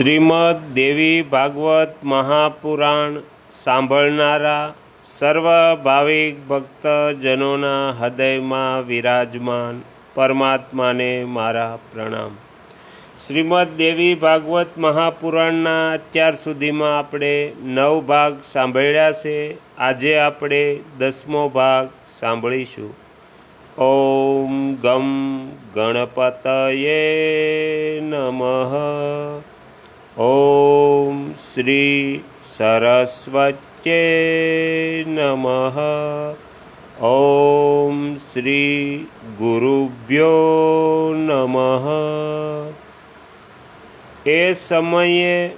શ્રીમદ દેવી ભાગવત મહાપુરાણ સાંભળનારા સર્વ ભાવિક ભક્તજનોના હૃદયમાં વિરાજમાન પરમાત્માને મારા પ્રણામ. શ્રીમદ દેવી ભાગવત મહાપુરાણના અત્યાર સુધીમાં આપણે નવ ભાગ સાંભળ્યા છે. આજે આપણે દસમો ભાગ સાંભળીશું. ઓમ ગમ ગણપતયે નમઃ. ઓમ શ્રી સરસ્વત્યે નમઃ ઓમ શ્રી ગુરુભ્યો નમઃ એ સમયે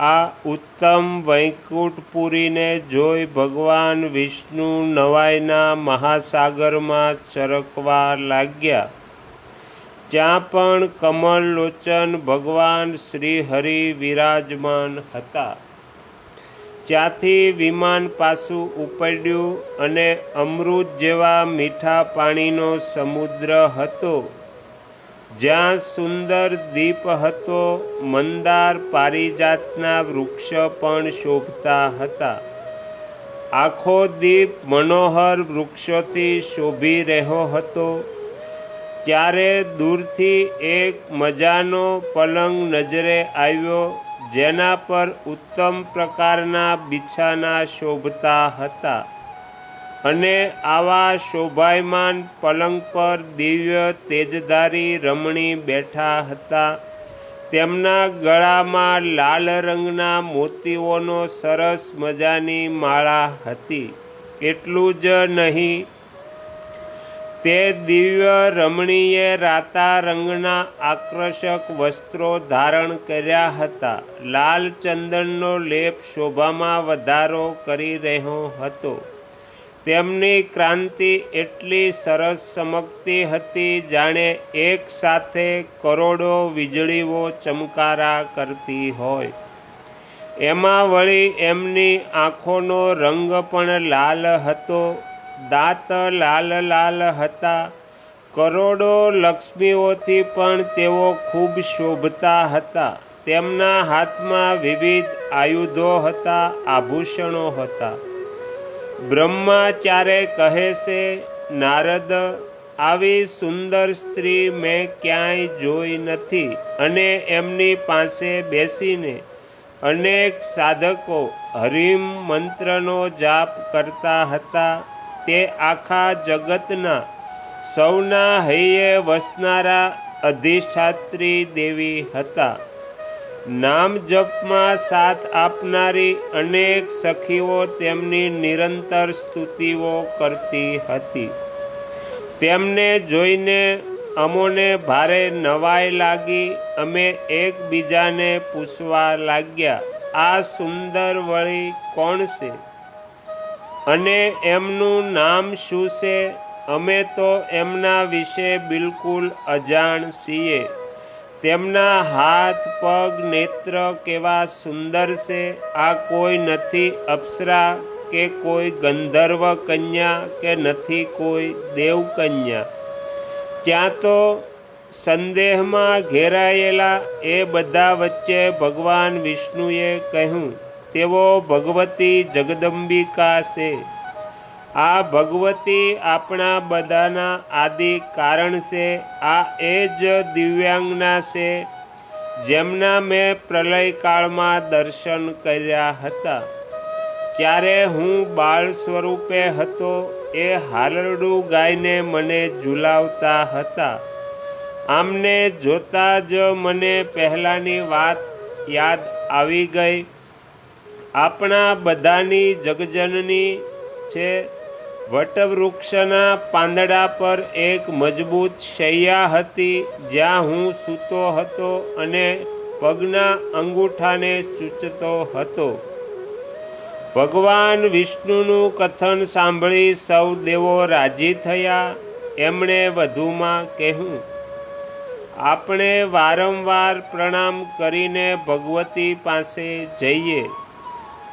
આ ઉત્તમ વૈકુંઠપુરીને જોઈ ભગવાન વિષ્ણુ નવાઈના મહાસાગરમાં ચરકવા લાગ્યા. ત્યાં પણ કમળ લોચન ભગવાન શ્રી હરિ વિરાજમાન હતા. ત્યાંથી વિમાન પાછું ઉપડ્યું અને અમૃત જેવા મીઠા પાણીનો સમુદ્ર હતો. જ્યાં સુંદર દીપ હતો, મંદાર પારિજાતના વૃક્ષ પણ શોભતા હતા. આખો દીપ મનોહર વૃક્ષોથી શોભી રહ્યો હતો. ત્યારે દૂરથી એક મજાનો પલંગ નજરે આવ્યો, જેના પર ઉત્તમ પ્રકારના બિછાના શોભતા હતા. અને આવા શોભાયમાન પલંગ પર દિવ્ય તેજધારી રમણી બેઠા હતા. તેમના ગળામાં લાલ રંગના મોતીઓનો સરસ મજાની માળા હતી. એટલું જ નહીં તે દિવ્ય રમણીએ રાતા રંગના આકર્ષક વસ્ત્રો ધારણ કર્યા હતા. લાલ ચંદનનો લેપ શોભામાં વધારો કરી રહ્યો હતો. તેમની ક્રાંતિ એટલી સરસ ચમકતી હતી, જાણે એક સાથે કરોડો વીજળીઓ ચમકારા કરતી હોય. એમાં વળી એમની આંખોનો રંગ પણ લાલ હતો. દાંત લાલ લાલ હતા. કરોડો લક્ષ્મીઓથી પણ તેઓ ખૂબ શોભતા હતા. તેમના હાથમાં વિવિધ આયુધો હતા, આભૂષણો હતા. બ્રહ્માચાર્ય કહે છે, નારદ, આવી સુંદર સ્ત્રી મેં ક્યાંય જોઈ નથી અને એમની પાસે બેસીને અનેક સાધકો હરિમ મંત્રનો જાપ કરતા હતા. તે આખા જગતના સૌના હૈયે વસનારા અધિષ્ઠાત્રી દેવી હતા. નામ જપમાં સાથ આપનારી અનેક સખીઓ તેમની નિરંતર સ્તુતિઓ કરતી હતી. તેમને જોઈને અમોને ભારે નવાઈ લાગી, અમે એકબીજાને પૂછવા લાગ્યા, આ સુંદર વળી કોણ છે? અને એમનું નામ શું છે? અમે તો એમના વિશે બિલકુલ અજાણ છીએ. તેમના હાથ, પગ, નેત્ર કેવા સુંદર છે. આ કોઈ નથી અપ્સરા કે કોઈ ગંધર્વ કન્યા કે નથી કોઈ દેવકન્યા. ત્યાં તો સંદેહમાં ઘેરાયેલા એ બધા વચ્ચે ભગવાન વિષ્ણુએ કહ્યું તેઓ ભગવતી જગદંબિકા છે. આ ભગવતી આપણા બધાના આદિ કારણ છે. આ એ જ દિવ્યાંગના છે, જેમના મેં પ્રલયકાળમાં દર્શન કર્યા હતા. ત્યારે હું બાળ સ્વરૂપે હતો એ હાલરડું ગાઈને મને ઝુલાવતા હતા. આમને જોતા જ મને પહેલાંની વાત યાદ આવી ગઈ. આપણા બધાની જગજનની છે વટવૃક્ષના પાંદડા પર એક મજબૂત શૈયા હતી, જ્યાં હું સૂતો હતો અને પગના અંગૂઠાને સૂચતો હતો. ભગવાન વિષ્ણુનું કથન સાંભળી સૌ દેવો રાજી થયા, એમણે વધુમાં કહ્યું, આપણે વારંવાર પ્રણામ કરીને ભગવતી પાસે જઈએ.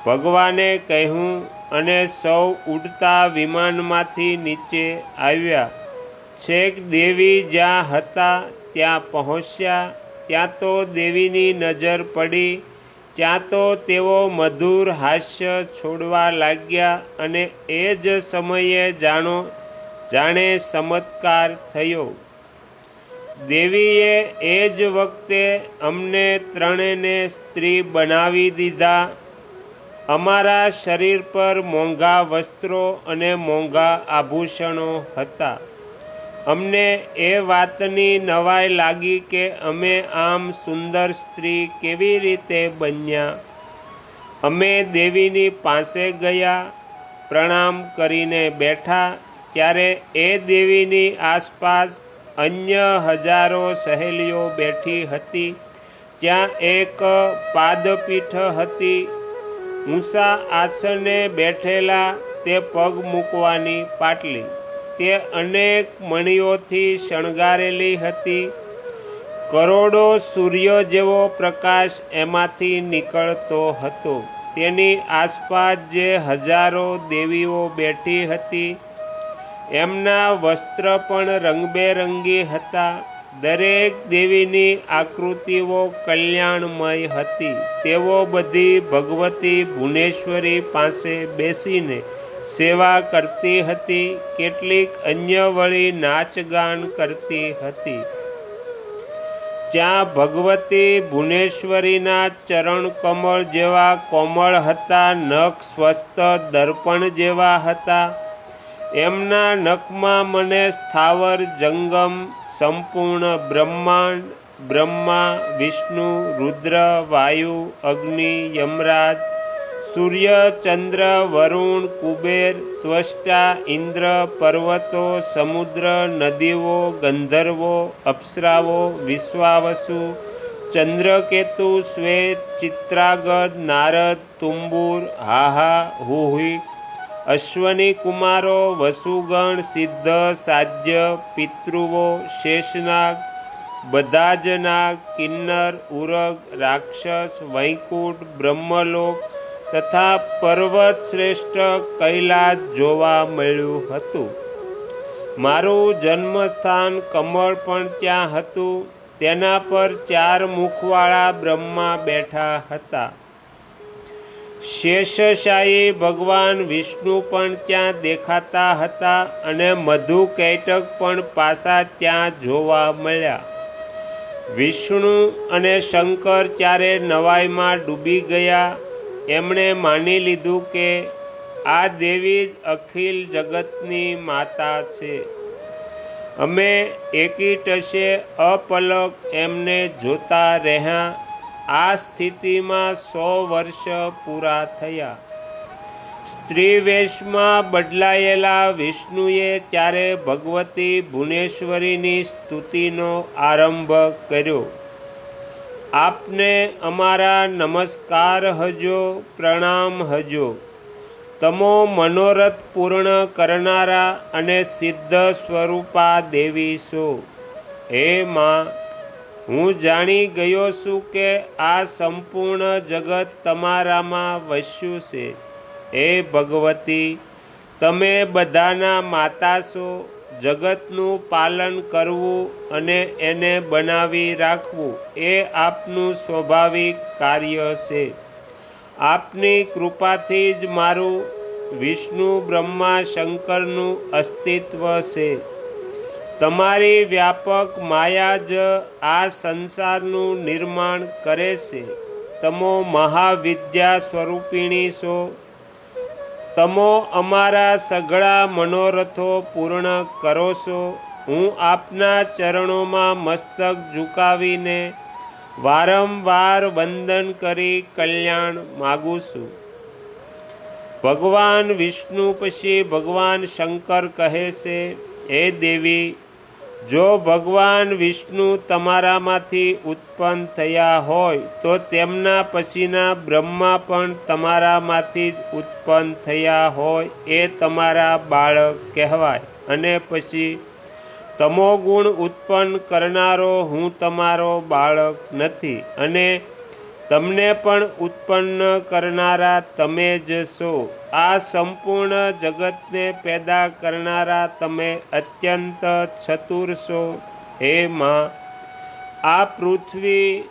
ભગવાને કહ્યું અને સૌ ઉડતા વિમાનમાંથી નીચે આવ્યા. છેક દેવી જ્યાં હતા ત્યાં પહોંચ્યા. ત્યાં તો દેવીની નજર પડી. ત્યાં તો તેઓ મધુર હાસ્ય છોડવા લાગ્યા અને એ જ સમયે જાણો, જાણે ચમત્કાર થયો. દેવીએ એ જ વખતે અમને ત્રણેને સ્ત્રી બનાવી દીધા. અમારા શરીર પર મોંઘા વસ્ત્રો અને મોંઘા આભૂષણો હતા. અમને એ વાતની નવાઈ લાગી કે અમે આમ સુંદર સ્ત્રી કેવી રીતે બન્યા. અમે દેવીની પાસે ગયા, પ્રણામ કરીને બેઠા, ત્યારે એ દેવીની આસપાસ અન્ય હજારો સહેલીઓ બેઠી હતી. ત્યાં એક પાદપીઠ હતી. ઊંચા આસને બેઠેલા તે પગ મૂકવાની પાટલી. તે અનેક મણીઓથી શણગારેલી હતી. કરોડો સૂર્ય જેવો પ્રકાશ એમાંથી નીકળતો હતો. તેની આસપાસ જે હજારો દેવીઓ બેઠી હતી. એમના વસ્ત્ર પણ રંગબેરંગી હતા. દરેક દેવીની આકૃતિઓ કલ્યાણમય હતી. તેઓ બધી ભગવતી ભુવનેશ્વરી પાસે બેસીને સેવા કરતી હતી, કેટલીક અન્ય વળી નાચગાન કરતી હતી. જ્યાં ભગવતી ભુવનેશ્વરીના ચરણ કમળ જેવા કોમળ હતા, નખ સ્વસ્થ દર્પણ જેવા હતા. એમના નખમાં મને સ્થાવર જંગમ સંપૂર્ણ બ્રહ્માંડ, બ્રહ્મા, વિષ્ણુ, રુદ્ર, વાયુ, અગ્નિ, યમરાજ, સૂર્ય, ચંદ્ર, વરુણ, કુબેર, ત્વષ્ટા, ઇન્દ્ર, પર્વતો, સમુદ્ર, નદીઓ, ગંધર્વો, અપ્સરાઓ, વિશ્વાવસુ, ચંદ્રકેતુ, શ્વેત, ચિત્રાગદ, નારદ, તુંબુર, હાહા, હુહી અશ્વની કુમારો, વસુગણ, સિદ્ધ સાધ્ય પિતૃઓ, શેષનાગ બધા જ નાગ કિન્નર, ઉરગ, રાક્ષસ, વૈકુંઠ, બ્રહ્મલોક તથા પર્વત શ્રેષ્ઠ કૈલાસ જોવા મળ્યું હતું. મારું જન્મસ્થાન કમળ પણ ત્યાં હતું. તેના પર ચાર મુખવાળા બ્રહ્મા બેઠા હતા. શેષશાહી ભગવાન વિષ્ણુ પણ ત્યાં દેખાતા હતા અને મધુ કૈટક પણ પાસા ત્યાં જોવા મળ્યા. વિષ્ણુ અને શંકર ત્યારે નવાઈમાં ડૂબી ગયા. એમણે માની લીધું કે આ દેવી જ અખિલ જગતની માતા છે. અમે એકી ટશે અપલક એમને જોતા રહ્યા. આ સ્થિતિમાં સો વર્ષ પૂરા થયા. સ્ત્રી વેશમાં બદલાયેલા વિષ્ણુએ ત્યારે ભગવતી ભુવનેશ્વરીની સ્તુતિનો આરંભ કર્યો. આપને અમારા નમસ્કાર હજો, પ્રણામ હજો. તમો મનોરથ પૂર્ણ કરનારા અને સિદ્ધ સ્વરૂપા દેવી છો હે માં હું જાણી ગયો છું કે આ સંપૂર્ણ જગત તમારામાં વસ્યું છે. હે ભગવતી, તમે બધાના માતા છો. જગતનું પાલન કરવું અને એને બનાવી રાખવું એ આપનું સ્વાભાવિક કાર્ય છે. આપની કૃપાથી જ મારું વિષ્ણુ બ્રહ્મા શંકરનું અસ્તિત્વ છે. તમારી વ્યાપક માયા જ આ સંસારનું નિર્માણ કરે છે. તમો મહાવિદ્યા સ્વરૂપિણી છો. તમો અમારા સઘળા મનોરથો પૂર્ણ કરો છો. હું આપના ચરણોમાં મસ્તક ઝુકાવીને વારંવાર વંદન કરી કલ્યાણ માગું છું. ભગવાન વિષ્ણુ પછી ભગવાન શંકર કહે છે, હે દેવી જો ભગવાન વિષ્ણુ તમારામાંથી ઉત્પન્ન થયા હોય, તો તેમના પછીના બ્રહ્મા પણ તમારામાંથી જ ઉત્પન્ન થયા હોય એ તમારા બાળક કહેવાય. અને પછી તમો ગુણ ઉત્પન્ન કરનારો હું તમારો બાળક નથી. અને તમને પણ ઉત્પન્ન કરનારા તમે જ છો. આ સંપૂર્ણ જગતને પેદા કરનારા તમે અત્યંત ચતુર છો. હે માં, આ પૃથ્વી,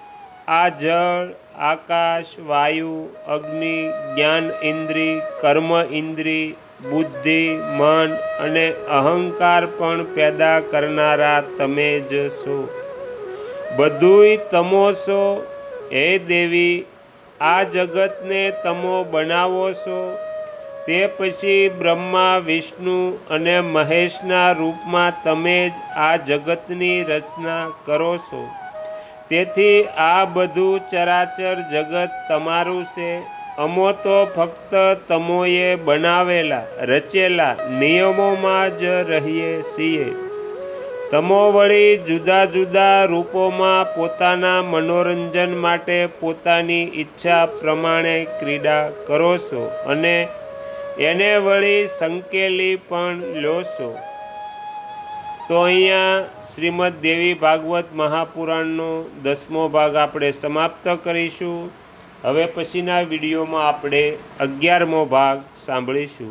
આ જળ, આકાશ, વાયુ, અગ્નિ, જ્ઞાન ઇન્દ્રિય, કર્મ ઇન્દ્રિય, બુદ્ધિ, મન અને અહંકાર પણ પેદા કરનારા તમે જ છો. બધુંય તમો છો. હે દેવી, આ જગતને તમો બનાવો છો? તે પછી બ્રહ્મા, વિષ્ણુ અને મહેશના રૂપમાં તમે જ આ જગતની રચના કરો છો. તેથી આ બધું ચરાચર જગત તમારું છે. અમો તો ફક્ત તમોએ બનાવેલા, રચેલા નિયમોમાં જ રહીએ છીએ. તમો વળી જુદા જુદા રૂપોમાં પોતાના મનોરંજન માટે પોતાની ઈચ્છા પ્રમાણે ક્રીડા કરો છો અને એને વળી સંકેલી પણ લો છો. તો અહીંયા શ્રીમદ દેવી ભાગવત મહાપુરાણનો દસમો ભાગ આપણે સમાપ્ત કરીશું. હવે પછીના વિડીયોમાં આપણે અગિયારમો ભાગ સાંભળીશું.